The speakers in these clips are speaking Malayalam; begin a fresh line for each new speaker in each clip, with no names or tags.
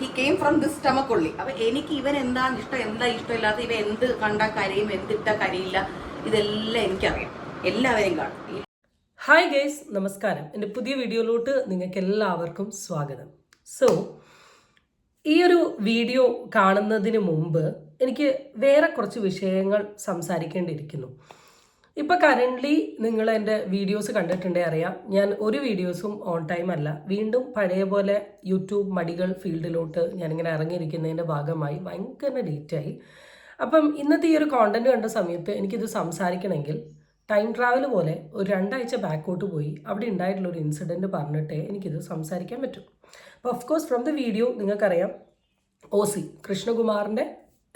He came from this stomach ഉള്ളി അപ്പൊ എനിക്ക് ഇവൻ എന്താണ് ഇഷ്ടം എന്താ ഇഷ്ടമില്ലാത്ത ഇവ എന്ത് കണ്ട കരയും എന്തിട്ട കരയില്ല ഇതെല്ലാം എനിക്കറിയാം. എല്ലാവരെയും കാണും.
ഹായ് ഗൈസ് നമസ്കാരം. എന്റെ പുതിയ വീഡിയോയിലോട്ട് നിങ്ങൾക്ക് എല്ലാവർക്കും സ്വാഗതം. സോ ഈ ഒരു വീഡിയോ കാണുന്നതിന് മുമ്പ് എനിക്ക് വേറെ കുറച്ച് വിഷയങ്ങൾ സംസാരിക്കേണ്ടിയിരിക്കുന്നു. ഇപ്പോൾ കറന്റ്ലി നിങ്ങൾ എന്റെ വീഡിയോസ് കണ്ടിട്ടുണ്ടേ അറിയാം. ഞാൻ ഒരു വീഡിയോസും ഓൺ ടൈം അല്ല. വീണ്ടും പഴയ പോലെ യൂട്യൂബ് മടികൾ ഫീൽഡിലോട്ട് ഞാനിങ്ങനെ ഇറങ്ങിയിരിക്കുന്നതിന്റെ ഭാഗമായി ഭയങ്കര ലേറ്റായി അപ്പം ഇന്നത്തെ ഈ ഒരു കോണ്ടന്റ് കണ്ട സമയത്ത് എനിക്കിത് സംസാരിക്കണമെങ്കിൽ ടൈം ട്രാവൽ പോലെ ഒരു രണ്ടാഴ്ച ബാക്കോട്ട് പോയി. അവിടെ ഉണ്ടായിട്ടുള്ള ഒരു ഇൻസിഡന്റ് പറഞ്ഞിട്ടേ എനിക്കിത് സംസാരിക്കാൻ പറ്റും. അപ്പോൾ of course from the video നിങ്ങൾക്കറിയാം. ഒ സി കൃഷ്ണകുമാറിന്റെ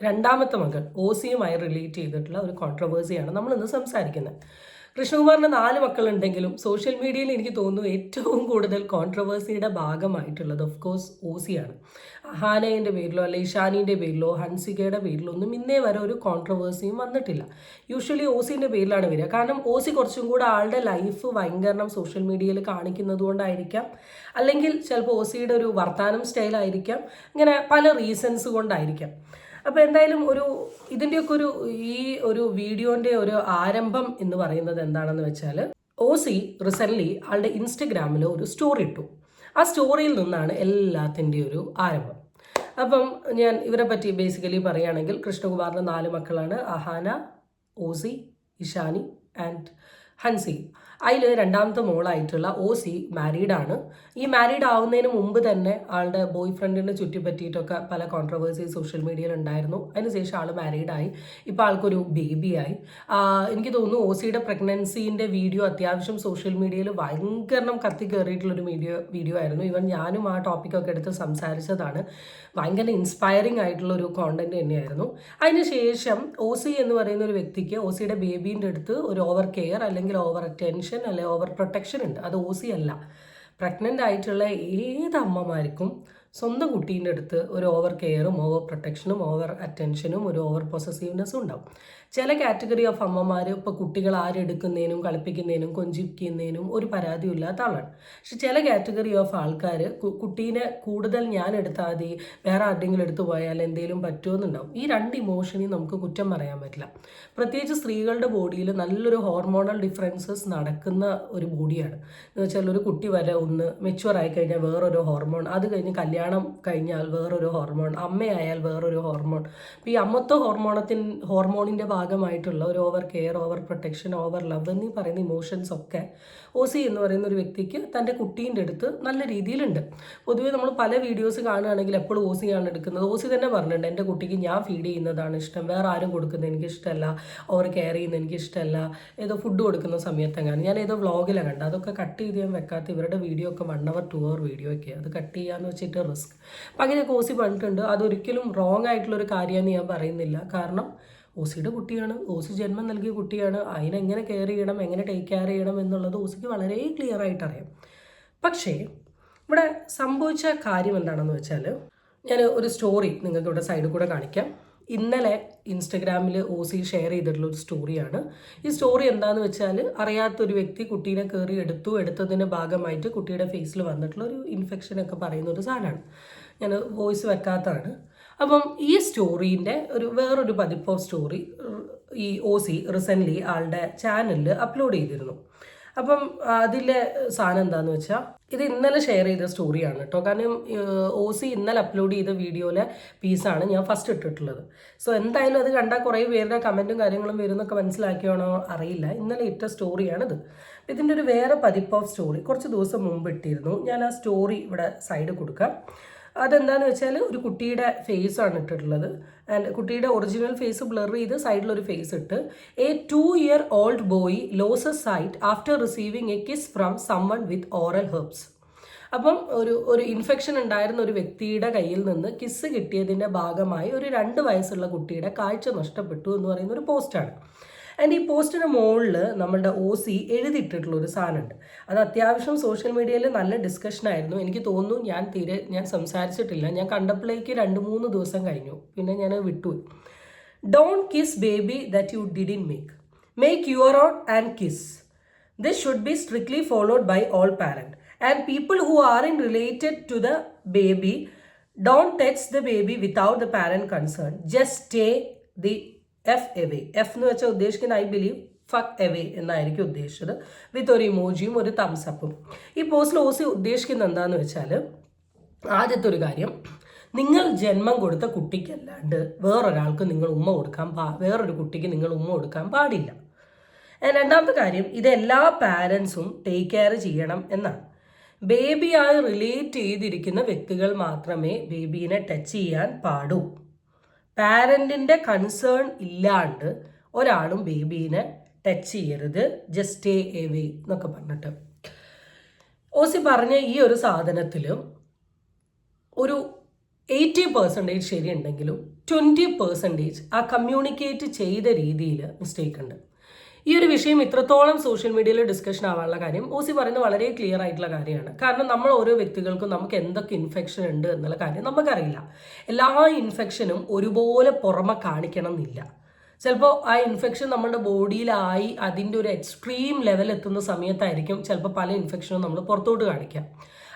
രണ്ടാമത്തെ മകൾ ഒ സിയുമായി റിലേറ്റ് ചെയ്തിട്ടുള്ള ഒരു കോൺട്രവേഴ്സിയാണ് നമ്മളിന്ന് സംസാരിക്കുന്നത്. കൃഷ്ണകുമാറിന് നാല് മക്കളുണ്ടെങ്കിലും സോഷ്യൽ മീഡിയയിൽ എനിക്ക് തോന്നുന്നു ഏറ്റവും കൂടുതൽ കോൺട്രവേഴ്സിയുടെ ഭാഗമായിട്ടുള്ളത് ഓഫ് കോഴ്സ് ഒ സിയാണ് ഹാനയുടെ പേരിലോ അല്ലെ ഇഷാനിന്റെ പേരിലോ ഹൻസികയുടെ പേരിലോ ഒന്നും ഇന്നേ വരെ ഒരു കോൺട്രവേഴ്സിയും വന്നിട്ടില്ല. യൂഷ്വലി ഒ സിന്റെ പേരിലാണ് വരിക. കാരണം ഒ സി കുറച്ചും കൂടെ ആളുടെ ലൈഫ് ഭയങ്കരണം സോഷ്യൽ മീഡിയയിൽ കാണിക്കുന്നത് കൊണ്ടായിരിക്കാം. അല്ലെങ്കിൽ ചിലപ്പോൾ ഒ സിയുടെ ഒരു വർത്താനം സ്റ്റൈലായിരിക്കാം ഇങ്ങനെ പല റീസൺസ് കൊണ്ടായിരിക്കാം. അപ്പോൾ എന്തായാലും ഒരു ഇതിന്റെയൊക്കെ ഒരു ഈ ഒരു വീഡിയോന്റെ ഒരു ആരംഭം എന്ന് പറയുന്നത് എന്താണെന്ന് വെച്ചാൽ ഓ സി റിസെന്റ്ലി ആളുടെ ഇൻസ്റ്റഗ്രാമിൽ ഒരു സ്റ്റോറി ഇട്ടു. ആ സ്റ്റോറിയിൽ നിന്നാണ് എല്ലാത്തിന്റെ ഒരു ആരംഭം. അപ്പം ഞാൻ ഇവരെ പറ്റി ബേസിക്കലി പറയുകയാണെങ്കിൽ കൃഷ്ണകുമാറിന്റെ നാല് മക്കളാണ് അഹാന ഓസി ഇഷാനി ആൻഡ് ഹൻസി. അതിൽ രണ്ടാമത്തെ മോളായിട്ടുള്ള ഒ സി മാരീഡാണ്. ഈ മാരീഡ് ആവുന്നതിന് മുമ്പ് തന്നെ ആളുടെ ബോയ് ഫ്രണ്ടിനെ ചുറ്റിപ്പറ്റിയിട്ടൊക്കെ പല കോൺട്രവേഴ്സി സോഷ്യൽ മീഡിയയിൽ ഉണ്ടായിരുന്നു. അതിനുശേഷം ആൾ മാരീഡായി. ഇപ്പോൾ ആൾക്കൊരു ബേബിയായി എനിക്ക് തോന്നുന്നു ഒ സിയുടെ പ്രഗ്നൻസീന്റെ വീഡിയോ അത്യാവശ്യം സോഷ്യൽ മീഡിയയിൽ ഭയങ്കരം കത്തി കയറിയിട്ടുള്ളൊരു വീഡിയോ വീഡിയോ ആയിരുന്നു. ഇവൻ ഞാനും ആ ടോപ്പിക്കൊക്കെ എടുത്ത് സംസാരിച്ചതാണ്. ഭയങ്കര ഇൻസ്പയറിംഗ് ആയിട്ടുള്ള ഒരു കോണ്ടന്റ് തന്നെയായിരുന്നു. അതിനുശേഷം ഒ സി എന്ന് പറയുന്ന ഒരു വ്യക്തിക്ക് ഒ സിയുടെ ബേബീന്റെ അടുത്ത് ഒരു ഓവർ കെയർ അല്ലെങ്കിൽ ഓവർ അറ്റൻഷൻ അല്ലെങ്കിൽ ഓവർ പ്രൊട്ടക്ഷൻ ഉണ്ട്. അത് ഓ സി അല്ല. പ്രഗ്നന്റ് ആയിട്ടുള്ള ഏത് അമ്മമാർക്കും സ്വന്തം കുട്ടീന്റെ അടുത്ത് ഒരു ഓവർ കെയറും ഓവർ പ്രൊട്ടക്ഷനും ഓവർ അറ്റൻഷനും ഒരു ഓവർ പൊസസീവ്നെസ്സും ഉണ്ടാവും. ചില കാറ്റഗറി ഓഫ് അമ്മമാർ ഇപ്പോൾ കുട്ടികൾ ആരെടുക്കുന്നതിനും കളിപ്പിക്കുന്നതിനും കൊഞ്ചിപ്പിക്കുന്നതിനും ഒരു പരാതിയും ഇല്ലാത്ത ആളാണ്. പക്ഷെ ചില കാറ്റഗറി ഓഫ് ആൾക്കാർ കുട്ടീനെ കൂടുതൽ ഞാൻ എടുത്താൽ മതി വേറെ ആരുടെങ്കിലും എടുത്തു പോയാൽ എന്തെങ്കിലും പറ്റുമെന്നുണ്ടാവും. ഈ രണ്ട് ഇമോഷനെയും നമുക്ക് കുറ്റം പറയാൻ പറ്റില്ല. പ്രത്യേകിച്ച് സ്ത്രീകളുടെ ബോഡിയിൽ നല്ലൊരു ഹോർമോണൽ ഡിഫറൻസസ് നടക്കുന്ന ഒരു ബോഡിയാണ് എന്ന് വെച്ചാൽ ഒരു കുട്ടി വരെ ഒന്ന് മെച്ചുവർ ആയി കഴിഞ്ഞാൽ വേറൊരു ഹോർമോൺ അത് കഴിഞ്ഞ് കല്യാണം കഴിഞ്ഞാൽ വേറൊരു ഹോർമോൺ അമ്മയായാൽ വേറൊരു ഹോർമോൺ അപ്പോൾ ഈ അമ്മത്വ ഹോർമോണത്തിൻ ഹോർമോണിന്റെ ഭാഗമായിട്ടുള്ള ഒരു over care over protection over love എന്നീ പറയുന്ന ഇമോഷൻസ് ഒക്കെ ഒ സി എന്ന് പറയുന്ന ഒരു വ്യക്തിക്ക് തന്റെ കുട്ടീന്റെ അടുത്ത് നല്ല രീതിയിലുണ്ട്. പൊതുവേ നമ്മൾ പല വീഡിയോസ് കാണുകയാണെങ്കിൽ എപ്പോഴും ഓസിയാണ് എടുക്കുന്നത്. ഓസി തന്നെ പറഞ്ഞിട്ടുണ്ട്. എന്റെ കുട്ടിക്ക് ഞാൻ ഫീഡ് ചെയ്യുന്നതാണ് ഇഷ്ടം. വേറെ ആരും കൊടുക്കുന്നത് എനിക്ക് ഓവർ കെയർ ചെയ്യുന്നത് എനിക്ക് ഇഷ്ടമല്ല ഏതോ ഫുഡ് കൊടുക്കുന്ന സമയത്തെങ്ങാണ് ഞാൻ ഏതോ വ്ളോഗിലാണ് കണ്ടത്. അതൊക്കെ കട്ട് ചെയ്ത് ഞാൻ വെക്കാത്ത ഇവരുടെ വീഡിയോ ഒക്കെ one hour two hour video ഒക്കെ അത് കട്ട് ചെയ്യാന്ന് വെച്ചിട്ട് റിസ്ക് അപ്പം അങ്ങനെയൊക്കെ കോസി പറഞ്ഞിട്ടുണ്ട് അതൊരിക്കലും റോങ് ആയിട്ടുള്ളൊരു കാര്യമെന്ന് ഞാൻ പറയുന്നില്ല. കാരണം ഓസിയുടെ കുട്ടിയാണ് ഓസി ജന്മം നൽകിയ കുട്ടിയാണ് അതിനെങ്ങനെ കെയർ ചെയ്യണം എങ്ങനെ ടേക്ക് കെയർ ചെയ്യണം എന്നുള്ളത് ഓസിക്ക് വളരെ ക്ലിയർ ആയിട്ട് അറിയാം. പക്ഷേ ഇവിടെ സംഭവിച്ച കാര്യം എന്താണെന്ന് വെച്ചാൽ ഞാൻ ഒരു സ്റ്റോറി നിങ്ങൾക്ക് ഇവിടെ സൈഡിൽ കൂടെ കാണിക്കാം. ഇന്നലെ ഇൻസ്റ്റഗ്രാമിൽ ഒ സി ഷെയർ ചെയ്തിട്ടുള്ള ഒരു സ്റ്റോറിയാണ് ഈ സ്റ്റോറി എന്താണെന്ന് വെച്ചാൽ അറിയാത്തൊരു വ്യക്തി കുട്ടീനെ കയറി എടുത്തു എടുത്തതിന്റെ ഭാഗമായിട്ട് കുട്ടിയുടെ ഫേസിൽ വന്നിട്ടുള്ള ഒരു ഇൻഫെക്ഷൻ ഒക്കെ പറയുന്ന ഒരു സാധനമാണ്. ഞാൻ വോയിസ് വെക്കാത്തതാണ്. അപ്പം ഈ സ്റ്റോറീന്റെ ഒരു വേറൊരു പതിപ്പ് ഓഫ് സ്റ്റോറി ഈ ഒ സി റീസെന്റ്ലി ആളുടെ ചാനലിൽ അപ്ലോഡ് ചെയ്തിരുന്നു. അപ്പം അതിലെ സാധനം എന്താന്ന് വെച്ചാൽ ഇത് ഇന്നലെ ഷെയർ ചെയ്ത സ്റ്റോറിയാണ് കേട്ടോ കാരണം ഒ സി ഇന്നലെ അപ്ലോഡ് ചെയ്ത വീഡിയോയിലെ പീസാണ് ഞാൻ ഫസ്റ്റ് ഇട്ടിട്ടുള്ളത്. സോ എന്തായാലും അത് കണ്ടാൽ കുറേ പേരുടെ കമന്റും കാര്യങ്ങളും വരുന്നൊക്കെ മനസ്സിലാക്കിയാണോ അറിയില്ല. ഇന്നലെ ഇട്ട സ്റ്റോറിയാണിത് ഇതിന്റെ ഒരു വേറെ പതിപ്പ് ഓഫ് സ്റ്റോറി കുറച്ച് ദിവസം മുമ്പ് ഇട്ടിരുന്നു. ഞാൻ ആ സ്റ്റോറി ഇവിടെ സൈഡ് കൊടുക്കാം. അതെന്താന്ന് വെച്ചാൽ ഒരു കുട്ടിയുടെ ഫേസ് ആണ് ഇട്ടിട്ടുള്ളത്. ആൻഡ് കുട്ടിയുടെ ഒറിജിനൽ ഫേസ് ബ്ലർ ചെയ്ത് സൈഡിൽ ഒരു ഫേസ് ഇട്ട്. A two year old boy loses sight after receiving a kiss from someone with oral herpes അപ്പം ഒരു ഒരു ഇൻഫെക്ഷൻ ഉണ്ടായിരുന്ന ഒരു വ്യക്തിയുടെ കയ്യിൽ നിന്ന് കിസ് കിട്ടിയതിന്റെ ഭാഗമായി ഒരു രണ്ട് വയസ്സുള്ള കുട്ടിയുടെ കാഴ്ച നഷ്ടപ്പെട്ടു എന്ന് പറയുന്ന ഒരു പോസ്റ്റാണ് ആൻഡ് ഈ പോസ്റ്റിന് മുകളിൽ നമ്മളുടെ ഒ സി എഴുതിയിട്ടിട്ടുള്ള ഒരു സാധനമുണ്ട്. അത് അത്യാവശ്യം സോഷ്യൽ മീഡിയയിൽ നല്ല ഡിസ്കഷൻ ആയിരുന്നു. എനിക്ക് തോന്നുന്നു ഞാൻ തീരെ ഞാൻ സംസാരിച്ചിട്ടില്ല. ഞാൻ കണ്ടപ്പോഴേക്ക് രണ്ട് മൂന്ന് ദിവസം കഴിഞ്ഞു. പിന്നെ ഞാൻ വിട്ടുപോയി. Don't kiss baby that you didn't make make your own and kiss this should be strictly followed by all parent and people who are in related to the baby don't touch the baby without the parent concern just stay the F away F എന്ന് വെച്ചാൽ ഉദ്ദേശിക്കുന്ന ഐ ബിലീവ് ഫക്ക് എവേ എന്നായിരിക്കും ഉദ്ദേശിച്ചത്. വിത്ത് ഒരു ഇമോജിയും ഒരു തംസപ്പും ഈ പോസ്റ്റിൽ ഓസി ഉദ്ദേശിക്കുന്നത് എന്താണെന്ന് വെച്ചാൽ ആദ്യത്തെ ഒരു കാര്യം നിങ്ങൾ ജന്മം കൊടുത്ത കുട്ടിക്കല്ലാണ്ട് വേറൊരാൾക്ക് നിങ്ങൾ ഉമ്മ കൊടുക്കാൻ പാ വേറൊരു കുട്ടിക്ക് നിങ്ങൾ ഉമ്മ കൊടുക്കാൻ പാടില്ല. രണ്ടാമത്തെ കാര്യം ഇത് എല്ലാ പാരൻസും ടേക്ക് കെയർ ചെയ്യണം എന്നാണ്. ബേബിയായി റിലേറ്റ് ചെയ്തിരിക്കുന്ന വ്യക്തികൾ മാത്രമേ ബേബീനെ ടച്ച് ചെയ്യാൻ പാടൂ. പാരന്റിന്റെ കൺസേൺ ഇല്ലാണ്ട് ഒരാളും ബേബീനെ ടച്ച് ചെയ്യരുത് ജസ്റ്റ് സ്റ്റേ എവേ എന്നൊക്കെ പറഞ്ഞിട്ട്. ഓസി പറഞ്ഞ ഈ ഒരു സാധനത്തിൽ ഒരു എയ്റ്റി പെർസെന്റേജ് ശരിയുണ്ടെങ്കിലും ട്വന്റി പെർസെന്റേജ് ആ കമ്മ്യൂണിക്കേറ്റ് ചെയ്ത രീതിയിൽ മിസ്റ്റേക്ക് ഉണ്ട്. ഈ ഒരു വിഷയം ഇത്രത്തോളം സോഷ്യൽ മീഡിയയിൽ ഡിസ്കഷൻ ആവാനുള്ള കാര്യം ഓസി പറയുന്നത് വളരെ ക്ലിയർ ആയിട്ടുള്ള കാര്യമാണ്. കാരണം നമ്മൾ ഓരോ വ്യക്തികൾക്കും നമുക്ക് എന്തൊക്കെ ഇൻഫെക്ഷൻ ഉണ്ട് എന്നുള്ള കാര്യം നമുക്കറിയില്ല. എല്ലാ ഇൻഫെക്ഷനും ഒരുപോലെ പുറമെ കാണിക്കണം എന്നില്ല ചിലപ്പോൾ ആ ഇൻഫെക്ഷൻ നമ്മുടെ ബോഡിയിലായി അതിന്റെ ഒരു എക്സ്ട്രീം ലെവൽ എത്തുന്ന സമയത്തായിരിക്കും ചിലപ്പോൾ പല ഇൻഫെക്ഷനും നമ്മൾ പുറത്തോട്ട് കാണിക്കാം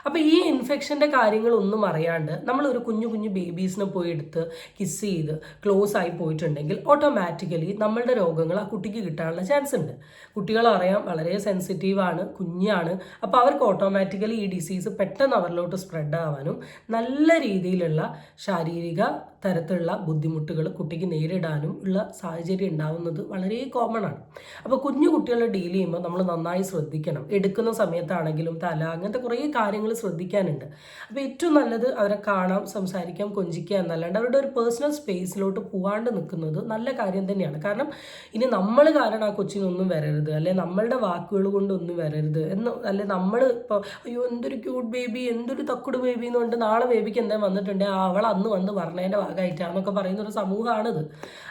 അപ്പോൾ ഈ ഇൻഫെക്ഷന്റെ കാര്യങ്ങളൊന്നും അറിയാണ്ട് നമ്മൾ ഒരു കുഞ്ഞു കുഞ്ഞു ബേബീസിനെ പോയി എടുത്ത് കിസ് ചെയ്ത് ക്ലോസ് ആയി പോയിട്ടുണ്ടെങ്കിൽ ഓട്ടോമാറ്റിക്കലി നമ്മളുടെ രോഗങ്ങൾ ആ കുട്ടിക്ക് കിട്ടാനുള്ള ചാൻസ് ഉണ്ട്. കുട്ടികൾ അറിയാം വളരെ സെൻസിറ്റീവ് ആണ് കുഞ്ഞാണ്. അപ്പോൾ അവർക്ക് ഓട്ടോമാറ്റിക്കലി ഈ ഡിസീസ് പെട്ടെന്ന് അവരിലോട്ട് സ്പ്രെഡ് ആവാനും നല്ല രീതിയിലുള്ള ശാരീരിക തരത്തിലുള്ള ബുദ്ധിമുട്ടുകൾ കുട്ടിക്ക് നേരിടാനും ഉള്ള സാഹചര്യം ഉണ്ടാവുന്നത് വളരെ കോമൺ ആണ്. അപ്പോൾ കുഞ്ഞു കുട്ടികളെ ഡീൽ ചെയ്യുമ്പോൾ നമ്മൾ നന്നായി ശ്രദ്ധിക്കണം. എടുക്കുന്ന സമയത്താണെങ്കിലും തല അങ്ങനത്തെ കുറേ കാര്യങ്ങൾ ശ്രദ്ധിക്കാനുണ്ട്. അപ്പോൾ ഏറ്റവും നല്ലത് അവരെ കാണാം സംസാരിക്കാം കൊഞ്ചിക്കുക എന്നല്ലാണ്ട് അവരുടെ ഒരു പേഴ്സണൽ സ്പേസിലോട്ട് പോവാണ്ട് നിൽക്കുന്നത് നല്ല കാര്യം തന്നെയാണ്. കാരണം ഇനി നമ്മൾ കാരണം ആ കൊച്ചിനൊന്നും വരരുത് അല്ലെ നമ്മളുടെ വാക്കുകൾ കൊണ്ടൊന്നും വരരുത് എന്ന് അല്ലെ നമ്മൾ ഇപ്പോൾ അയ്യോ എന്തൊരു ക്യൂട്ട് ബേബി എന്തൊരു തക്കുട് ബേബി എന്ന് നാളെ ബേബിക്ക് എന്താ വന്നിട്ടുണ്ടെങ്കിൽ അവൾ അന്ന് വന്ന് പറഞ്ഞതിന്റെ ഭാഗമായിട്ടാണെന്നൊക്കെ പറയുന്ന ഒരു സമൂഹമാണിത്.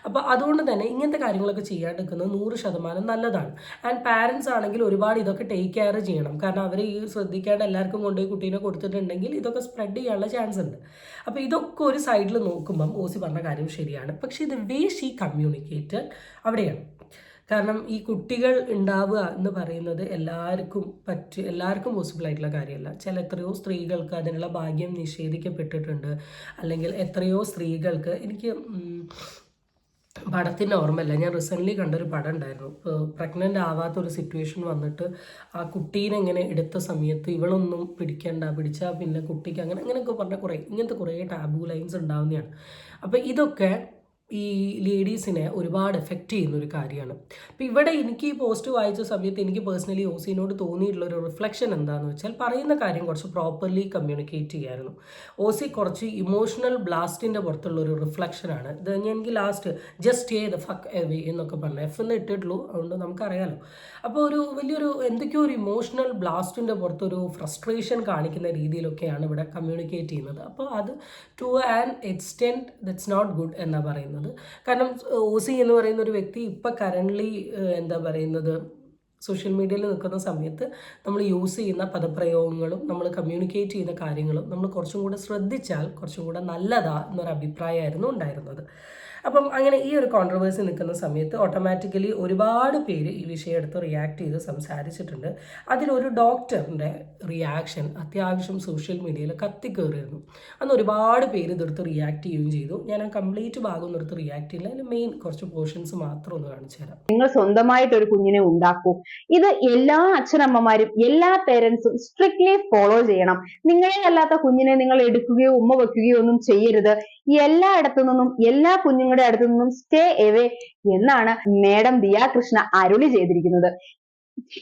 അപ്പോൾ അതുകൊണ്ട് തന്നെ ഇങ്ങനത്തെ കാര്യങ്ങളൊക്കെ ചെയ്യാണ്ടിരിക്കുന്നത് നൂറ് ശതമാനം നല്ലതാണ്. ആൻഡ് പാരൻസ് ആണെങ്കിൽ ഒരുപാട് ഇതൊക്കെ ടേക്ക് കെയർ ചെയ്യണം. കാരണം അവർ ഈ ശ്രദ്ധിക്കാണ്ട് എല്ലാവർക്കും കൊണ്ടുപോയി കുട്ടീനെ കൊടുത്തിട്ടുണ്ടെങ്കിൽ ഇതൊക്കെ സ്പ്രെഡ് ചെയ്യാനുള്ള ചാൻസ് ഉണ്ട്. അപ്പോൾ ഇതൊക്കെ ഒരു സൈഡിൽ നോക്കുമ്പം ഓസി പറഞ്ഞ കാര്യം ശരിയാണ്. പക്ഷേ ഇത് വേ ഷീ കമ്മ്യൂണിക്കേറ്റഡ് അവിടെയാണ്. കാരണം ഈ കുട്ടികൾ ഉണ്ടാവുക എന്ന് പറയുന്നത് എല്ലാവർക്കും പറ്റി എല്ലാവർക്കും പോസിബിൾ ആയിട്ടുള്ള കാര്യമല്ല. ചില എത്രയോ സ്ത്രീകൾക്ക് അതിനുള്ള ഭാഗ്യം നിഷേധിക്കപ്പെട്ടിട്ടുണ്ട്. അല്ലെങ്കിൽ എത്രയോ സ്ത്രീകൾക്ക് എനിക്ക് പടത്തിന്റെ ഓർമ്മയില്ല. ഞാൻ റീസെന്റ്ലി കണ്ടൊരു പടം ഉണ്ടായിരുന്നു. പ്രഗ്നന്റ് ആവാത്ത ഒരു സിറ്റുവേഷൻ വന്നിട്ട് ആ കുട്ടീനെ ഇങ്ങനെ എടുത്ത സമയത്ത് ഇവളൊന്നും പിടിക്കണ്ട പിടിച്ചാൽ പിന്നെ കുട്ടിക്ക് അങ്ങനെ അങ്ങനെയൊക്കെ പറഞ്ഞ കുറേ ഇങ്ങനത്തെ കുറേ ടാബു ലൈൻസ് ഉണ്ടാവുന്നതാണ്. അപ്പോൾ ഇതൊക്കെ ഈ ലേഡീസിനെ ഒരുപാട് എഫക്റ്റ് ചെയ്യുന്ന ഒരു കാര്യമാണ്. അപ്പം ഇവിടെ എനിക്ക് ഈ പോസ്റ്റ് വായിച്ച സമയത്ത് എനിക്ക് പേഴ്സണലി ഓസിനോട് തോന്നിയിട്ടുള്ള ഒരു റിഫ്ലക്ഷൻ എന്താണെന്ന് വെച്ചാൽ പറയുന്ന കാര്യം കുറച്ച് പ്രോപ്പർലി കമ്മ്യൂണിക്കേറ്റ് ചെയ്യായിരുന്നു. ഓസി കുറച്ച് ഇമോഷണൽ ബ്ലാസ്റ്റിന്റെ പുറത്തുള്ള ഒരു റിഫ്ലക്ഷനാണ് ഇത് ഞാൻ എനിക്ക് last just a the fuck away എന്നൊക്കെ പറഞ്ഞു എഫ് എന്ന് ഇട്ടിട്ടുള്ളൂ. അതുകൊണ്ട് നമുക്കറിയാലോ. അപ്പോൾ ഒരു വലിയൊരു എന്തൊക്കെയോ ഒരു ഇമോഷണൽ ബ്ലാസ്റ്റിന്റെ പുറത്തൊരു ഫ്രസ്ട്രേഷൻ കാണിക്കുന്ന രീതിയിലൊക്കെയാണ് ഇവിടെ കമ്മ്യൂണിക്കേറ്റ് ചെയ്യുന്നത്. അപ്പോൾ അത് to an extent that's not good എന്നാണ് പറയുന്നത്. കാരണം ഓസി എന്ന് പറയുന്ന ഒരു വ്യക്തി ഇപ്പം കറന്റ്ലി എന്താ പറയുന്നത് സോഷ്യൽ മീഡിയയിൽ നിൽക്കുന്ന സമയത്ത് നമ്മൾ യൂസ് ചെയ്യുന്ന പദപ്രയോഗങ്ങളും നമ്മൾ കമ്മ്യൂണിക്കേറ്റ് ചെയ്യുന്ന കാര്യങ്ങളും നമ്മൾ കുറച്ചും കൂടെ ശ്രദ്ധിച്ചാൽ കുറച്ചും കൂടെ നല്ലതാ എന്നൊരു അഭിപ്രായമായിരുന്നു ഉണ്ടായിരുന്നത്. അപ്പം അങ്ങനെ ഈ ഒരു കോൺട്രവേഴ്സി നിൽക്കുന്ന സമയത്ത് ഓട്ടോമാറ്റിക്കലി ഒരുപാട് പേര് ഈ വിഷയം എടുത്ത് റിയാക്ട് ചെയ്ത് സംസാരിച്ചിട്ടുണ്ട്. അതിലൊരു ഡോക്ടറിന്റെ റിയാക്ഷൻ അത്യാവശ്യം സോഷ്യൽ മീഡിയയിൽ കത്തിക്കേറിയിരുന്നു. അന്ന് ഒരുപാട് പേര് ഇതെടുത്ത് റിയാക്ട് ചെയ്യുകയും ചെയ്തു. ഞാൻ ആ കംപ്ലീറ്റ് ഭാഗം എടുത്ത് റിയാക്ട് ചെയ്യില്ല അതിൽ മെയിൻ കുറച്ച് പോർഷൻസ് മാത്രം ഒന്ന് കാണിച്ചു തരാം.
നിങ്ങൾ സ്വന്തമായിട്ട് ഒരു കുഞ്ഞിനെ ഉണ്ടാക്കൂ. ഇത് എല്ലാ അച്ഛനമ്മമാരും എല്ലാ പേരൻസും സ്ട്രിക്ട്ലി ഫോളോ ചെയ്യണം. നിങ്ങളെ അല്ലാത്ത കുഞ്ഞിനെ നിങ്ങൾ എടുക്കുകയോ ഉമ്മ വെക്കുകയോ ഒന്നും ചെയ്യരുത്. എല്ലായിടത്തു നിന്നും എല്ലാ കുഞ്ഞുങ്ങളുടെ അടുത്തു നിന്നും സ്റ്റേ എവേ എന്നാണ് മേഡം ദിയ കൃഷ്ണ അരുളി ചെയ്തിരിക്കുന്നത്.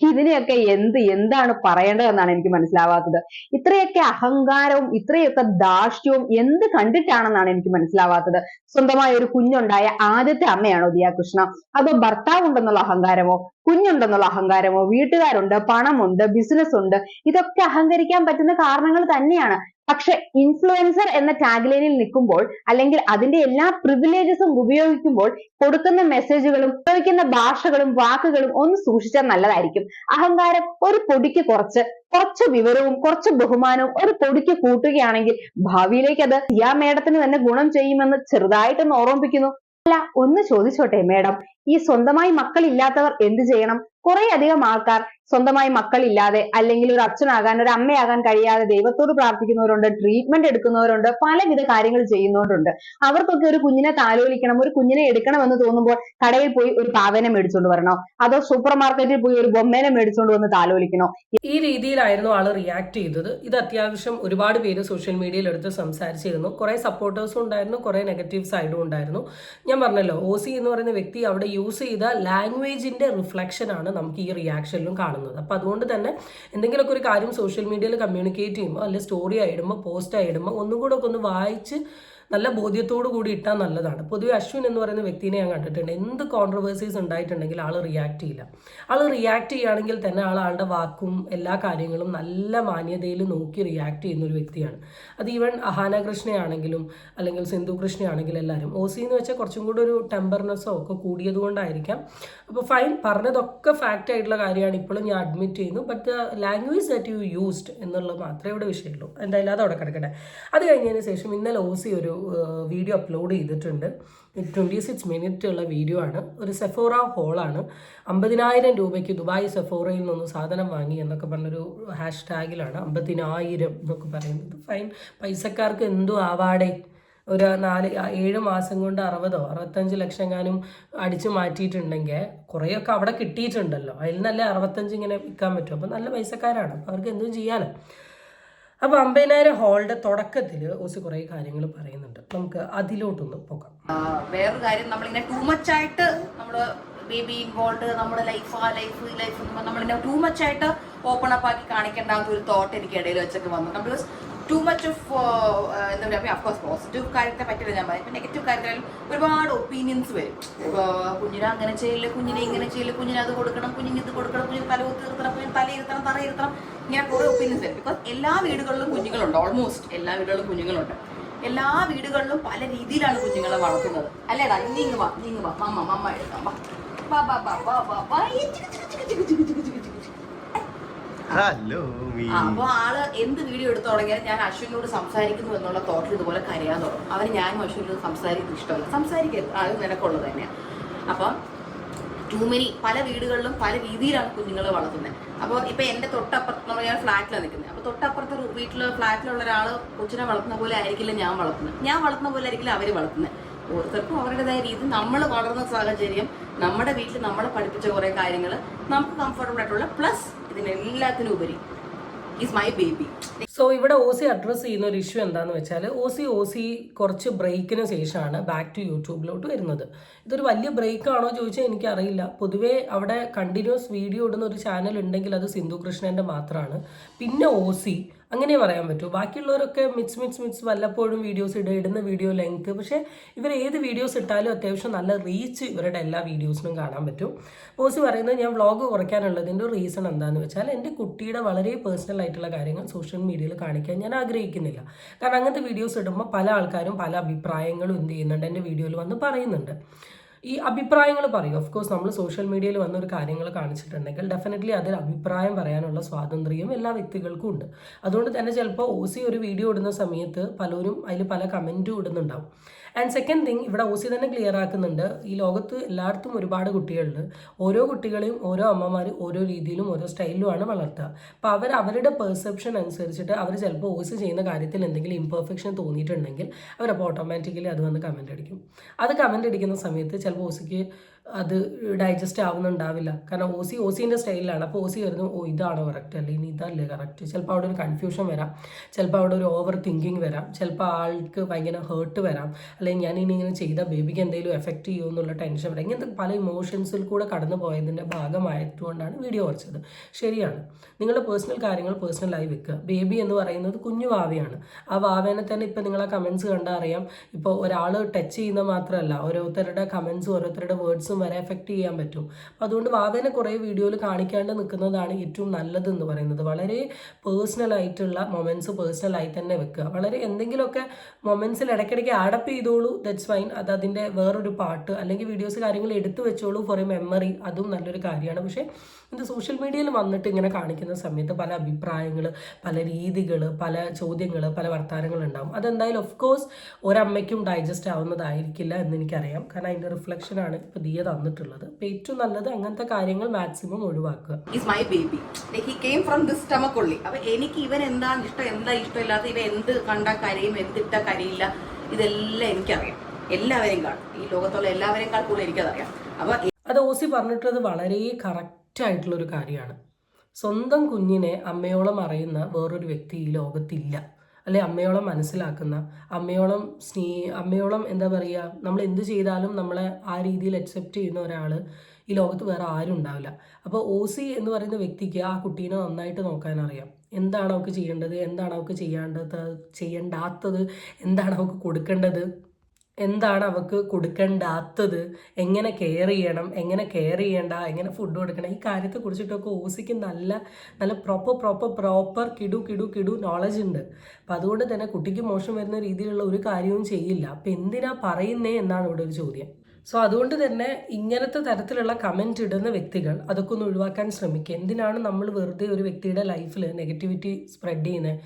ഇതിനെയൊക്കെ എന്ത് എന്താണ് പറയേണ്ടതെന്നാണ് എനിക്ക് മനസ്സിലാവാത്തത്. ഇത്രയൊക്കെ അഹങ്കാരവും ഇത്രയൊക്കെ ധാർഷ്ട്യവും എന്ത് കണ്ടിട്ടാണെന്നാണ് എനിക്ക് മനസ്സിലാവാത്തത്. സ്വന്തമായ ഒരു കുഞ്ഞുണ്ടായ ആദ്യത്തെ അമ്മയാണോ ദിയ കൃഷ്ണ അതോ ഭർത്താവ് ഉണ്ടെന്നുള്ള അഹങ്കാരമോ? കുഞ്ഞുണ്ടെന്നുള്ള അഹങ്കാരമോ? വീട്ടുകാരുണ്ട് പണമുണ്ട് ബിസിനസ് ഉണ്ട്. ഇതൊക്കെ അഹങ്കരിക്കാൻ പറ്റുന്ന കാരണങ്ങൾ തന്നെയാണ്. പക്ഷെ ഇൻഫ്ലുവൻസർ എന്ന ടാഗ്ലൈനിൽ നിൽക്കുമ്പോൾ അല്ലെങ്കിൽ അതിന്റെ എല്ലാ പ്രിവിലേജസും ഉപയോഗിക്കുമ്പോൾ കൊടുക്കുന്ന മെസ്സേജുകളും ഉപയോഗിക്കുന്ന ഭാഷകളും വാക്കുകളും ഒന്ന് സൂക്ഷിച്ചാൽ നല്ലതായിരിക്കും. അഹങ്കാരം ഒരു പൊടിക്ക് കുറച്ച് കുറച്ച് വിവരവും കുറച്ച് ബഹുമാനവും ഒരു പൊടിക്ക് കൂട്ടുകയാണെങ്കിൽ ഭാവിയിലേക്ക് അത് സിയാ മേഡത്തിന് തന്നെ ഗുണം ചെയ്യുമെന്ന് ചെറുതായിട്ടൊന്ന് ഓർമ്മിപ്പിക്കുന്നു. അല്ല ഒന്ന് ചോദിച്ചോട്ടെ മേഡം ഈ സ്വന്തമായി മക്കൾ ഇല്ലാത്തവർ എന്ത് ചെയ്യണം? കുറെ അധികം ആൾക്കാർ സ്വന്തമായി മക്കളില്ലാതെ അല്ലെങ്കിൽ ഒരു അച്ഛനാകാൻ ഒരു അമ്മയാകാൻ കഴിയാതെ ദൈവത്തോട് പ്രാർത്ഥിക്കുന്നവരുണ്ട് ട്രീറ്റ്മെന്റ് എടുക്കുന്നവരുണ്ട് പലവിധ കാര്യങ്ങൾ ചെയ്യുന്നവരുണ്ട്. അവർക്കൊക്കെ ഒരു കുഞ്ഞിനെ താലോലിക്കണം ഒരു കുഞ്ഞിനെ എടുക്കണം എന്ന് തോന്നുമ്പോൾ കടയിൽ പോയി ഒരു പാവനെ മേടിച്ചുകൊണ്ട് വരണോ? അതോ സൂപ്പർ മാർക്കറ്റിൽ പോയി ഒരു ബൊമ്മേനെ മേടിച്ചുകൊണ്ട് വന്ന് താലോലിക്കണോ?
ഈ രീതിയിലായിരുന്നു ആൾ റിയാക്ട് ചെയ്തത്. ഇത് അത്യാവശ്യം ഒരുപാട് പേര് സോഷ്യൽ മീഡിയയിൽ എടുത്ത് സംസാരിച്ചിരുന്നു. കുറെ സപ്പോർട്ടേഴ്സും ഉണ്ടായിരുന്നു കുറെ നെഗറ്റീവ് സൈഡും ഉണ്ടായിരുന്നു. ഞാൻ പറഞ്ഞല്ലോ ഒ സി എന്ന് പറയുന്ന വ്യക്തി അവിടെ യൂസ് ചെയ്ത ലാംഗ്വേജിന്റെ റിഫ്ലക്ഷൻ ആണ് നമുക്ക് ഈ റിയാക്ഷനിലും കാണുന്നത് അപ്പോൾ അതുകൊണ്ട് തന്നെ എന്തെങ്കിലുമൊക്കെ ഒരു കാര്യം സോഷ്യൽ മീഡിയയിൽ കമ്മ്യൂണിക്കേറ്റ് ചെയ്യുമ്പോൾ അല്ലെങ്കിൽ സ്റ്റോറി ആയിടുമ്പോൾ പോസ്റ്റ് ആയിടുമ്പോൾ ഒന്നും കൂടെ ഒക്കെ ഒന്ന് വായിച്ച് നല്ല ബോധ്യത്തോടു കൂടി ഇട്ടാൽ നല്ലതാണ്. പൊതുവെ അശ്വിൻ എന്ന് പറയുന്ന വ്യക്തിനെ ഞാൻ കണ്ടിട്ടുണ്ട്. എന്ത് കോൺട്രവേഴ്സീസ് ഉണ്ടായിട്ടുണ്ടെങ്കിൽ ആൾ റിയാക്ട് ചെയ്യില്ല. ആൾ റിയാക്ട് ചെയ്യുകയാണെങ്കിൽ തന്നെ ആൾ ആളുടെ വാക്കും എല്ലാ കാര്യങ്ങളും നല്ല മാന്യതയിൽ നോക്കി റിയാക്ട് ചെയ്യുന്ന ഒരു വ്യക്തിയാണ്. അത് ഈവൻ അഹാന കൃഷ്ണയാണെങ്കിലും അല്ലെങ്കിൽ സിന്ധു കൃഷ്ണയാണെങ്കിലും എല്ലാവരും. ഒ സി എന്ന് വെച്ചാൽ കുറച്ചും കൂടി ഒരു ടെമ്പർനെസ്സോ ഒക്കെ കൂടിയത് കൊണ്ടായിരിക്കാം. അപ്പോൾ ഫൈൻ പറഞ്ഞതൊക്കെ ഫാക്റ്റ് ആയിട്ടുള്ള കാര്യമാണ്. ഇപ്പോഴും ഞാൻ അഡ്മിറ്റ് ചെയ്യുന്നു. But the language that you used എന്നുള്ളത് മാത്രമേ ഇവിടെ വിഷയമുള്ളൂ. എന്തായാലും അതവിടെ കിടക്കട്ടെ. അത് കഴിഞ്ഞതിന് ശേഷം ഇന്നലെ ഒ സി ഒരു വീഡിയോ അപ്ലോഡ് ചെയ്തിട്ടുണ്ട്. ട്വന്റി സിക്സ് മിനിറ്റ് ഉള്ള വീഡിയോ ആണ്. ഒരു സെഫോറ ഹോളാണ് അമ്പതിനായിരം രൂപയ്ക്ക് ദുബായ് സെഫോറയിൽ നിന്ന് സാധനം വാങ്ങി എന്നൊക്കെ പറഞ്ഞൊരു ഹാഷ് ടാഗിലാണ് അമ്പതിനായിരം എന്നൊക്കെ പറയുന്നത്. ഫൈൻ പൈസക്കാർക്ക് എന്തോ ആവാടെ? ഒരു നാല് ഏഴ് മാസം കൊണ്ട് അറുപതോ അറുപത്തഞ്ച് ലക്ഷം കാനും അടിച്ചു മാറ്റിയിട്ടുണ്ടെങ്കിൽ കുറേയൊക്കെ അവിടെ കിട്ടിയിട്ടുണ്ടല്ലോ. അതിൽ നല്ല അറുപത്തഞ്ച് ഇങ്ങനെ വിൽക്കാൻ പറ്റും. അപ്പം നല്ല പൈസക്കാരാണ്. അവർക്ക് എന്തും ചെയ്യാലോ. അപ്പോൾ അമ്പതിനായിരം ഹാളിന്റെ തുടക്കത്തിൽ ഓസി കുറേ കാര്യങ്ങൾ പറയുന്നുണ്ട്. നമുക്ക് അതിലോട്ടൊന്ന് പോകാം.
വേറൊരു കാര്യം നമ്മളിങ്ങനെ ടൂ മച്ച് ആയിട്ട് നമ്മൾ ബേബി ഇൻവോൾവ് നമ്മുടെ ലൈഫ് ആ ലൈഫ് ഈ ലൈഫ് നമ്മളിങ്ങനെ ടൂ മച്ച് ആയിട്ട് ഓപ്പൺ അപ്പ് ആക്കി കാണിക്കേണ്ട ഒരു തോട്ട് എനിക്ക് ഇടയിൽ വെച്ചൊക്കെ വന്നു. ബിക്കോസ് ടൂ മച്ച് ഓഫ് എന്താ പറയുക അഫ്കോഴ്സ് പോസിറ്റീവ് കാര്യത്തെ പറ്റില്ല ഞാൻ പറയും നെഗറ്റീവ് കാര്യത്തിൽ ഒരുപാട് ഒപ്പീനിയൻസ് വരും. ഇപ്പോൾ കുഞ്ഞിനെ അങ്ങനെ ചെയ്യില്ല കുഞ്ഞിനെ ഇങ്ങനെ ചെയ്യില്ല കുഞ്ഞിനെ അത് കൊടുക്കണം കുഞ്ഞിന് ഇത് കൊടുക്കണം കുഞ്ഞിന് തല കുത്തിരുത്തണം കുഞ്ഞിന് തല ഇരുത്തണം തറ ഇരുത്തണം. ഇങ്ങനെ കുറേ ഒപ്പീനിയൻസ് വരും. ബിക്കോസ് എല്ലാ വീടുകളിലും കുഞ്ഞുങ്ങളുണ്ട്. ഓൾമോസ്റ്റ് എല്ലാ വീടുകളിലും കുഞ്ഞുങ്ങളുണ്ട്. എല്ലാ വീടുകളിലും പല രീതിയിലാണ് കുഞ്ഞുങ്ങളെ വളർത്തുന്നത്. അല്ലേടാ ഇനി ഇങ്ങ് വാ നീ ഇങ്ങ് വാ. മമ്മ മമ്മ എടുക്കാം.
ഹലോ
അപ്പൊ ആൾ എന്ത് വീഡിയോ എടുത്തു തുടങ്ങിയാലും ഞാൻ അശ്വിനോട് സംസാരിക്കുന്നു എന്നുള്ള തോട്ടിൽ ഇതുപോലെ കരയാൻ തുടങ്ങും. അവന് ഞാനും അശ്വിനോട് സംസാരിക്കുന്നത് ഇഷ്ടമല്ല. സംസാരിക്കരുത്. അത് നിനക്കുള്ളത് തന്നെയാണ് അപ്പം ടൂ മെനി പല വീടുകളിലും പല രീതിയിലാണ് കുഞ്ഞുങ്ങളെ വളർത്തുന്നത് അപ്പോൾ ഇപ്പൊ എന്റെ തൊട്ടപ്പുറത്ത് നമ്മൾ ഞാൻ ഫ്ലാറ്റിലാണ് നിൽക്കുന്നത് അപ്പൊ തൊട്ടപ്പുറത്തെ വീട്ടിൽ ഫ്ലാറ്റിലുള്ള ഒരാൾ കൊച്ചിനെ വളർത്തുന്ന പോലെ ആയിരിക്കില്ല ഞാൻ വളർത്തുന്നത് ഞാൻ വളർത്തുന്ന പോലെ ആയിരിക്കില്ല അവർ വളർത്തുന്നത് ഓരോരുത്തർക്കും അവരുടേതായ രീതി. നമ്മൾ വളർന്ന സാഹചര്യം നമ്മുടെ വീട്ടിൽ നമ്മളെ പഠിപ്പിച്ച കുറെ കാര്യങ്ങൾ നമുക്ക് കംഫർട്ടബിൾ ആയിട്ടുള്ള പ്ലസ് ഇതിനെല്ലാത്തിനും ഉപരി
സോ ഇവിടെ ഒ സി അഡ്രസ്സ് ചെയ്യുന്ന ഒരു ഇഷ്യൂ എന്താന്ന് വെച്ചാൽ ഒ സി ഒ സി കുറച്ച് ബ്രേക്കിന് ശേഷമാണ് ബാക്ക് ടു യൂട്യൂബിലോട്ട് വരുന്നത്. ഇതൊരു വലിയ ബ്രേക്ക് ആണോ ചോദിച്ചാൽ എനിക്കറിയില്ല. പൊതുവേ അവിടെ കണ്ടിന്യൂസ് വീഡിയോ ഇടുന്ന ഒരു ചാനൽ ഉണ്ടെങ്കിൽ അത് സിന്ധു കൃഷ്ണന്റെ മാത്രമാണ് പിന്നെ ഒ സി അങ്ങനെ പറയാൻ പറ്റൂ. ബാക്കിയുള്ളവരൊക്കെ മിക്സ് മിക്സ് മിക്സ് വല്ലപ്പോഴും വീഡിയോസ് ഇട ഇടുന്ന വീഡിയോ ലെങ്ത് പക്ഷേ ഇവർ ഏത് വീഡിയോസ് ഇട്ടാലും അത്യാവശ്യം നല്ല റീച്ച് ഇവരുടെ എല്ലാ വീഡിയോസിനും കാണാൻ പറ്റും. പോസി പറയുന്നത് ഞാൻ വ്ളോഗ് കുറയ്ക്കാനുള്ളതിന്റെ റീസൺ എന്താണെന്ന് വെച്ചാൽ എന്റെ കുട്ടിയുടെ വളരെ പേഴ്സണൽ ആയിട്ടുള്ള കാര്യങ്ങൾ സോഷ്യൽ മീഡിയയിൽ കാണിക്കാൻ ഞാൻ ആഗ്രഹിക്കുന്നില്ല. കാരണം അങ്ങനത്തെ വീഡിയോസ് ഇടുമ്പോൾ പല ആൾക്കാരും പല അഭിപ്രായങ്ങളും എന്ത് ചെയ്യുന്നുണ്ട് എന്റെ വീഡിയോയിൽ വന്ന് പറയുന്നുണ്ട്. ഈ അഭിപ്രായങ്ങൾ പറയും. ഓഫ് കോഴ്സ് നമ്മൾ സോഷ്യൽ മീഡിയയിൽ വന്ന ഒരു കാര്യങ്ങൾ കാണിച്ചിട്ടുണ്ടെങ്കിൽ ഡെഫിനറ്റ്ലി അതിൽ അഭിപ്രായം പറയാനുള്ള സ്വാതന്ത്ര്യം എല്ലാ വ്യക്തികൾക്കും ഉണ്ട്. അതുകൊണ്ട് തന്നെ ചിലപ്പോൾ ഒ സി ഒരു വീഡിയോ ഇടുന്ന സമയത്ത് പലരും അതിൽ പല കമന്റും ഇടുന്നുണ്ടാവും. ആൻഡ് സെക്കൻഡ് തിങ് ഇവിടെ ഒ സി തന്നെ ക്ലിയർ ആക്കുന്നുണ്ട്. ഈ ലോകത്ത് എല്ലായിടത്തും ഒരുപാട് കുട്ടികളുണ്ട്. ഓരോ കുട്ടികളെയും ഓരോ അമ്മമാർ ഓരോ രീതിയിലും ഓരോ സ്റ്റൈലിലുമാണ് വളർത്തുക. അപ്പോൾ അവർ അവരുടെ പെർസെപ്ഷൻ അനുസരിച്ചിട്ട് അവർ ചിലപ്പോൾ ഒ സി ചെയ്യുന്ന കാര്യത്തിൽ എന്തെങ്കിലും ഇംപെർഫെക്ഷൻ തോന്നിയിട്ടുണ്ടെങ്കിൽ അവരപ്പോൾ ഓട്ടോമാറ്റിക്കലി അത് വന്ന് കമന്റ് അടിക്കും. അത് കമന്റ് അടിക്കുന്ന സമയത്ത് ചിലപ്പോൾ ഒ സിക്ക് അത് ഡൈജസ്റ്റ് ആവുന്നുണ്ടാവില്ല. കാരണം ഒ സി ഒ സിന്റെ സ്റ്റൈലിലാണ് അപ്പോൾ ഒ സി വരുന്നു ഓ ഇതാണോ കറക്റ്റ് അല്ലെങ്കിൽ ഇതല്ലേ കറക്റ്റ് ചിലപ്പോൾ അവിടെ ഒരു കൺഫ്യൂഷൻ വരാം. ചിലപ്പോൾ അവിടെ ഒരു ഓവർ തിങ്കിങ് വരാം. ചിലപ്പോൾ ആൾക്ക് ഭയങ്കര ഹേർട്ട് വരാം. അല്ലെങ്കിൽ ഞാൻ ഇനി ഇങ്ങനെ ചെയ്ത ബേബിക്ക് എന്തെങ്കിലും എഫക്റ്റ് ചെയ്യുമോ എന്നുള്ള ടെൻഷൻ വരാം. ഇങ്ങനത്തെ പല ഇമോഷൻസിൽ കൂടെ കടന്നു പോയതിന്റെ ഭാഗമായതുകൊണ്ടാണ് വീഡിയോ കുറച്ചത് ശരിയാണ്. നിങ്ങളുടെ പേഴ്സണൽ കാര്യങ്ങൾ പേഴ്സണലായി വെക്കുക. ബേബി എന്ന് പറയുന്നത് കുഞ്ഞു വാവയാണ്. ആ വാവേനെ തന്നെ ഇപ്പം നിങ്ങൾ ആ കമൻസ് കണ്ടാൽ അറിയാം. ഇപ്പോൾ ഒരാൾ ടച്ച് ചെയ്യുന്ന മാത്രമല്ല ഓരോരുത്തരുടെ കമൻസും ഓരോരുത്തരുടെ വേർഡ്സും വരെ എഫക്റ്റ് ചെയ്യാൻ പറ്റും. അപ്പോൾ അതുകൊണ്ട് വാവേനെ കുറേ വീഡിയോയിൽ കാണിക്കാണ്ട് നിൽക്കുന്നതാണ് ഏറ്റവും നല്ലതെന്ന് പറയുന്നത്. വളരെ പേഴ്സണലായിട്ടുള്ള മൊമെൻസ് പേഴ്സണലായി തന്നെ വെക്കുക. വളരെ എന്തെങ്കിലുമൊക്കെ മൊമെന്റ്സിൽ ഇടയ്ക്കിടയ്ക്ക് ആഡപ്പ് ചെയ്തോളൂ. ദറ്റ്സ് ഫൈൻ അത് അതിന്റെ വേറൊരു പാട്ട് അല്ലെങ്കിൽ വീഡിയോസ് കാര്യങ്ങൾ എടുത്തു വെച്ചോളൂ ഫോർ എ മെമ്മറി അതും നല്ലൊരു കാര്യമാണ്. പക്ഷേ ഇത് സോഷ്യൽ മീഡിയയിൽ വന്നിട്ട് ഇങ്ങനെ കാണിക്കുന്ന സമയത്ത് പല അഭിപ്രായങ്ങൾ പല രീതികൾ പല ചോദ്യങ്ങൾ പല വർത്തമാനങ്ങൾ ഉണ്ടാവും അതെന്തായാലും ഓഫ് കോഴ്സ് ഒരമ്മയ്ക്കും ഡൈജസ്റ്റ് ആവുന്നതായിരിക്കില്ല എന്ന് എനിക്കറിയാം. കാരണം അതിന്റെ റിഫ്ലക്ഷനാണ് ഇപ്പോൾ ദിയ തന്നിട്ടുള്ളത്. അപ്പോൾ ഏറ്റവും നല്ലത് അങ്ങനത്തെ കാര്യങ്ങൾ മാക്സിമം ഒഴിവാക്കുക.
Is my baby he came from this stomach ഉള്ളി അപ്പോൾ എനിക്ക് ഇവൻ എന്താണ് ഇഷ്ടം എന്താ ഇഷ്ടമില്ലാത്ത ഇവ എന്ത് കണ്ടാൽ കരയും എന്തിട്ട കരയില്ല ഇതെല്ലാം എനിക്കറിയാം. എല്ലാവരെയും കാണും. ഈ ലോകത്തുള്ള എല്ലാവരെയും കാണുമ്പോൾ എനിക്കതറിയാം. അപ്പോൾ
അത് ഓസി പറഞ്ഞിട്ടുള്ളത് വളരെ കറക്റ്റ് ആയിട്ടുള്ളൊരു കാര്യമാണ്. സ്വന്തം കുഞ്ഞിനെ അമ്മയോളം അറിയുന്ന വേറൊരു വ്യക്തി ഈ ലോകത്തില്ല. അല്ലെ അമ്മയോളം മനസ്സിലാക്കുന്ന അമ്മയോളം സ്നേ അമ്മയോളം എന്താ പറയുക നമ്മൾ എന്ത് ചെയ്താലും നമ്മളെ ആ രീതിയിൽ അക്സെപ്റ്റ് ചെയ്യുന്ന ഒരാൾ ഈ ലോകത്ത് വേറെ ആരും ഉണ്ടാവില്ല. അപ്പോൾ ഒ സി എന്ന് പറയുന്ന വ്യക്തിക്ക് ആ കുട്ടീനെ നന്നായിട്ട് നോക്കാൻ അറിയാം. എന്താണ് അവൾക്ക് ചെയ്യേണ്ടത് എന്താണ് അവൾക്ക് ചെയ്യേണ്ടത് ചെയ്യേണ്ടാത്തത് എന്താണ് അവൾക്ക് കൊടുക്കേണ്ടത്? എന്താണ് അവക്ക് കൊടുക്കേണ്ടാത്തത്? എങ്ങനെ കെയർ ചെയ്യണം? എങ്ങനെ കെയർ ചെയ്യണ്ട? എങ്ങനെ ഫുഡ് കൊടുക്കണം ഈ കാര്യത്തെ കുറിച്ചിട്ടൊക്കെ ഓസിക്ക് നല്ല നല്ല പ്രോപ്പർ പ്രോപ്പർ പ്രോപ്പർ കിടു കിടു കിടു നോളജ് ഉണ്ട്. അപ്പം അതുകൊണ്ട് തന്നെ കുട്ടിക്ക് മോശം വരുന്ന രീതിയിലുള്ള ഒരു കാര്യവും ചെയ്യില്ല. അപ്പം എന്തിനാ പറയുന്നേ എന്നാണ് ഇവിടെ ഒരു ചോദ്യം. സോ അതുകൊണ്ട് തന്നെ ഇങ്ങനത്തെ തരത്തിലുള്ള കമന്റ് ഇടുന്ന വ്യക്തികൾ അതൊക്കെ ഒന്ന് ഒഴിവാക്കാൻ ശ്രമിക്കുക. എന്തിനാണ് നമ്മൾ വെറുതെ ഒരു വ്യക്തിയുടെ ലൈഫിൽ നെഗറ്റിവിറ്റി സ്പ്രെഡ് ചെയ്യുന്നത്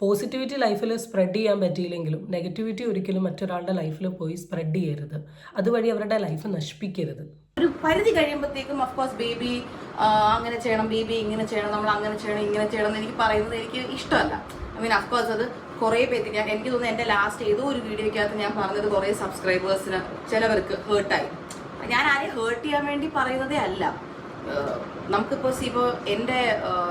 പോസിറ്റിവിറ്റി ലൈഫിൽ സ്പ്രെഡ് ചെയ്യാൻ പറ്റിയില്ലെങ്കിലും നെഗറ്റിവിറ്റി ഒരിക്കലും മറ്റൊരാളുടെ ലൈഫിൽ പോയി സ്പ്രെഡ് ചെയ്യരുത്. അതുവഴി അവരുടെ ലൈഫ് നശിപ്പിക്കരുത്.
ഒരു പരിധി കഴിയുമ്പോഴത്തേക്കും അഫ്കോഴ്സ് ബേബി അങ്ങനെ ചെയ്യണം ബേബി ഇങ്ങനെ ചെയ്യണം നമ്മൾ അങ്ങനെ ചെയ്യണം ഇങ്ങനെ ചെയ്യണം എന്ന് എനിക്ക് പറയുന്നത് എനിക്ക് ഇഷ്ടമല്ല. ഐ മീൻ അഫ്കോഴ്സ് അത് കുറേ പേർക്ക് ഞാൻ എനിക്ക് തോന്നുന്നു എന്റെ ലാസ്റ്റ് ഏതോ ഒരു വീഡിയോയ്ക്കകത്ത് ഞാൻ പറഞ്ഞത് കുറേ സബ്സ്ക്രൈബേഴ്സിന് ചിലവർക്ക് ഹേർട്ടായി ഞാൻ ആരെയും ഹേർട്ട് ചെയ്യാൻ വേണ്ടി പറയുന്നതേ അല്ല. ഏഹ് സി ഇപ്പോൾ എന്റെ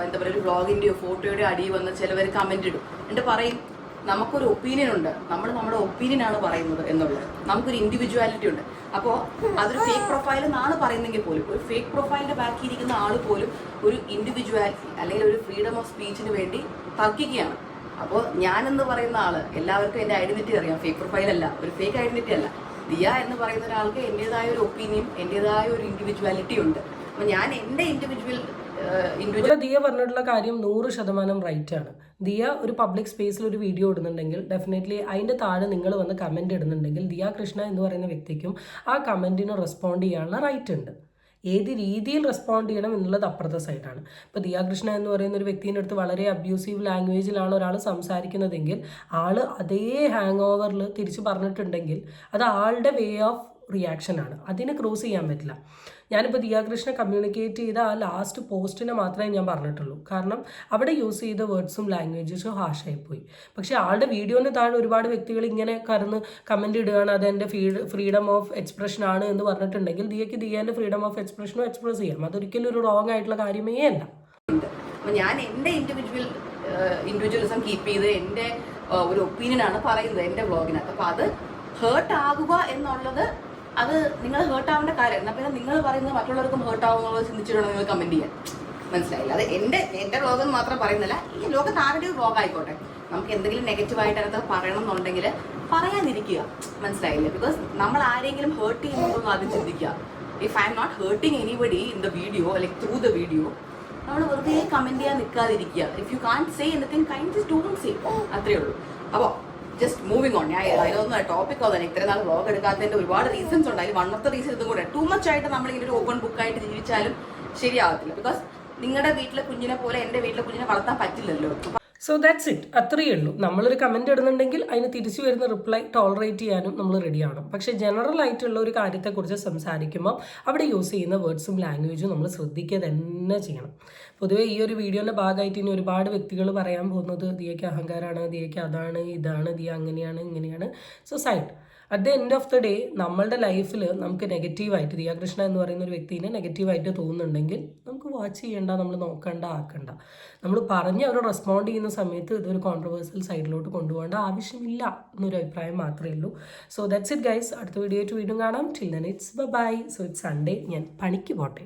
എന്താ പറയുക ഒരു വ്ളോഗിന്റെയോ ഫോട്ടോയുടെ അടിയിൽ വന്ന് ചിലവർ കമന്റ് ഇടും. എന്നിട്ട് പറയും നമുക്കൊരു ഒപ്പീനിയൻ ഉണ്ട്. നമ്മൾ നമ്മുടെ ഒപ്പീനിയൻ ആണ് പറയുന്നത് എന്നുള്ളത്. നമുക്കൊരു ഇൻഡിവിജ്വാലിറ്റി ഉണ്ട്. അപ്പോൾ അതൊരു ഫേക്ക് പ്രൊഫൈൽ എന്നാണ് പറയുന്നെങ്കിൽ പോലും ഒരു ഫേക്ക് പ്രൊഫൈലിന്റെ ബാക്കി ഇരിക്കുന്ന ആൾ പോലും ഒരു ഇൻഡിവിജ്വാലിറ്റി അല്ലെങ്കിൽ ഒരു ഫ്രീഡം ഓഫ് സ്പീച്ചിന് വേണ്ടി തർക്കിക്കുകയാണ്. അപ്പോൾ ഞാനെന്ന് പറയുന്ന ആൾ എല്ലാവർക്കും എന്റെ ഐഡന്റിറ്റി അറിയാം. ഫേക്ക് പ്രൊഫൈലല്ല ഒരു ഫേക്ക് ഐഡന്റിറ്റി അല്ല. ദിയ എന്ന് പറയുന്ന ഒരാൾക്ക് എന്റെതായ ഒരു ഒപ്പീനിയൻ എന്റെതായ ഒരു ഇൻഡിവിജ്വാലിറ്റി ഉണ്ട്. അപ്പോൾ ഞാൻ എന്റെ ഇൻഡിവിജ്വൽ ഇൻഡിവിജ്വൽ
ദിയ പറഞ്ഞിട്ടുള്ള കാര്യം നൂറ് ശതമാനം റൈറ്റ് ആണ്. ദിയ ഒരു പബ്ലിക് സ്പേസിൽ ഒരു വീഡിയോ ഇടുന്നുണ്ടെങ്കിൽ ഡെഫിനറ്റ്ലി അതിന്റെ താഴെ നിങ്ങൾ വന്ന് കമന്റ് ഇടുന്നുണ്ടെങ്കിൽ ദിയ കൃഷ്ണ എന്ന് പറയുന്ന വ്യക്തിക്കും ആ കമന്റിന് റെസ്പോണ്ട് ചെയ്യാനുള്ള റൈറ്റ് ഉണ്ട്. ഏത് രീതിയിൽ റെസ്പോണ്ട് ചെയ്യണം എന്നുള്ളത് അപ്പുറത്തെ സൈഡാണ് ഇപ്പോൾ ദിയാകൃഷ്ണ എന്ന് പറയുന്ന ഒരു വ്യക്തിന്റെ അടുത്ത് വളരെ അബ്യൂസീവ് ലാംഗ്വേജിലാണ് ഒരാൾ സംസാരിക്കുന്നതെങ്കിൽ ആൾ അതേ ഹാങ് ഓവറിൽ തിരിച്ച് പറഞ്ഞിട്ടുണ്ടെങ്കിൽ അത് ആളുടെ വേ ഓഫ് റിയാക്ഷൻ ആണ്. അതിനെ ക്രോസ് ചെയ്യാൻ പറ്റില്ല. ഞാനിപ്പോൾ ദിയാകൃഷ്ണ കമ്മ്യൂണിക്കേറ്റ് ചെയ്ത ആ ലാസ്റ്റ് പോസ്റ്റിനെ മാത്രമേ ഞാൻ പറഞ്ഞിട്ടുള്ളൂ. കാരണം അവിടെ യൂസ് ചെയ്ത വേർഡ്സും ലാംഗ്വേജസും ഹാഷായിപ്പോയി പക്ഷേ ആളുടെ വീഡിയോന് താഴെ ഒരുപാട് വ്യക്തികൾ ഇങ്ങനെ കറന്ന് കമന്റ് ഇടുകയാണ്. അത് എന്റെ ഫ്രീഡം ഓഫ് എക്സ്പ്രഷൻ ആണ് എന്ന് പറഞ്ഞിട്ടുണ്ടെങ്കിൽ ദിയയ്ക്ക് ദിയേന്റെ ഫ്രീഡം ഓഫ് എക്സ്പ്രഷനും എക്സ്പ്രസ് ചെയ്യാം അതൊരിക്കലും ഒരു റോങ് ആയിട്ടുള്ള കാര്യമേ അല്ല.
ഞാൻ എന്റെ ഇൻഡിവിജ്വൽ ഇൻഡിവിജ്വലിസം കീപ്പ് ചെയ്ത് എന്റെ ഒരു ഒപ്പീനിയൻ ആണ് പറയുന്നത് എന്റെ വ്ളോഗിനകത്ത് അപ്പോൾ അത് ഹേർട്ട് ആകുക എന്നുള്ളത് അത് നിങ്ങൾ ഹേർട്ട് ആവേണ്ട കാര്യം പിന്നെ നിങ്ങൾ പറയുന്നത് മറ്റുള്ളവർക്കും ഹേർട്ട് ചിന്തിച്ചിട്ടുണ്ടോ ചിന്തിച്ചിട്ട് നിങ്ങൾ കമന്റ് ചെയ്യാൻ മനസ്സിലായില്ല. അത് എന്റെ എന്റെ രോഗം മാത്രം പറയുന്നില്ല. ഈ ലോകത്ത് ആരുടെ ഒരു ആയിക്കോട്ടെ നമുക്ക് എന്തെങ്കിലും നെഗറ്റീവ് ആയിട്ട് അതിനകത്ത് പറയണം എന്നുണ്ടെങ്കിൽ പറയാതിരിക്കുക മനസ്സിലായില്ല? ബിക്കോസ് നമ്മൾ ആരെങ്കിലും ഹേർട്ട് ചെയ്യുന്നതൊന്നും ആദ്യം ചിന്തിക്കുക. If I'm not hurting anybody in the video like through the video നമ്മൾ വെറുതെ കമന്റ് ചെയ്യാൻ നിൽക്കാതിരിക്കുക. If you can't say anything kind don't say അത്രേ ഉള്ളൂ. അപ്പോൾ ജസ്റ്റ് മൂവിങ് ഓൺ ഞാൻ അതിനൊന്നും ടോപ്പിക് ആവുന്നില്ല ഇത്രയും നാൾ വ്ളോഗ് എടുക്കാത്തതിന്റെ ഒരുപാട് റീസൺസ് ഉണ്ട്. അതിൽ വൺ ഓഫ് ദ റീസൺ ഇതും കൂടെ. ടൂ മച്ച് ആയിട്ട് നമ്മൾ ഇങ്ങനെ ഒരു ഓപ്പൺ ബുക്ക് ആയിട്ട് ജീവിച്ചാലും ശരിയാവത്തില്ല. ബിക്കോസ് നിങ്ങളുടെ വീട്ടിലെ കുഞ്ഞിനെ പോലെ എന്റെ വീട്ടിലെ കുഞ്ഞിനെ വളർത്താൻ പറ്റില്ലല്ലോ.
സോ ദാറ്റ്സ് ഇറ്റ് അത്രയേ ഉള്ളൂ. നമ്മളൊരു കമന്റ് ഇടുന്നുണ്ടെങ്കിൽ അതിന് തിരിച്ചു വരുന്ന റിപ്ലൈ ടോളറേറ്റ് ചെയ്യാനും നമ്മൾ റെഡിയാണ് പക്ഷേ ജനറൽ ആയിട്ടുള്ള ഒരു കാര്യത്തെക്കുറിച്ച് സംസാരിക്കുമ്പോൾ അവിടെ യൂസ് ചെയ്യുന്ന വേർഡ്സും ലാംഗ്വേജും നമ്മൾ ശ്രദ്ധിക്കുക തന്നെ ചെയ്യണം. പൊതുവേ ഈ ഒരു വീഡിയോന്റെ ഭാഗമായിട്ട് ഇനി ഒരുപാട് വ്യക്തികൾ പറയാൻ പോകുന്നത് ദിയയ്ക്ക് അഹങ്കാരമാണ് ദിയയ്ക്ക് അതാണ് ഇതാണ് ദിയ അങ്ങനെയാണ് ഇങ്ങനെയാണ്. So at the end of the day നമ്മളുടെ ലൈഫിൽ നമുക്ക് നെഗറ്റീവായിട്ട് ദിയാകൃഷ്ണ എന്ന് പറയുന്ന ഒരു വ്യക്തിനെ നെഗറ്റീവായിട്ട് തോന്നുന്നുണ്ടെങ്കിൽ നമുക്ക് വാച്ച് ചെയ്യേണ്ട നമ്മൾ നോക്കണ്ട ആക്കണ്ട. നമ്മൾ പറഞ്ഞ് അവർ റെസ്പോണ്ട് ചെയ്യുന്ന സമയത്ത് ഇതൊരു കോൺട്രവേഴ്സൽ സൈഡിലോട്ട് കൊണ്ടുപോകേണ്ട ആവശ്യമില്ല എന്നൊരു അഭിപ്രായം മാത്രമേ ഉള്ളൂ. സോ ദാറ്റ്സ് ഇറ്റ് ഗൈസ് അടുത്ത വീഡിയോ ആയിട്ട് വീണ്ടും കാണാം. Till then it's bye so it's Sunday ഞാൻ പണിക്ക് പോട്ടെ.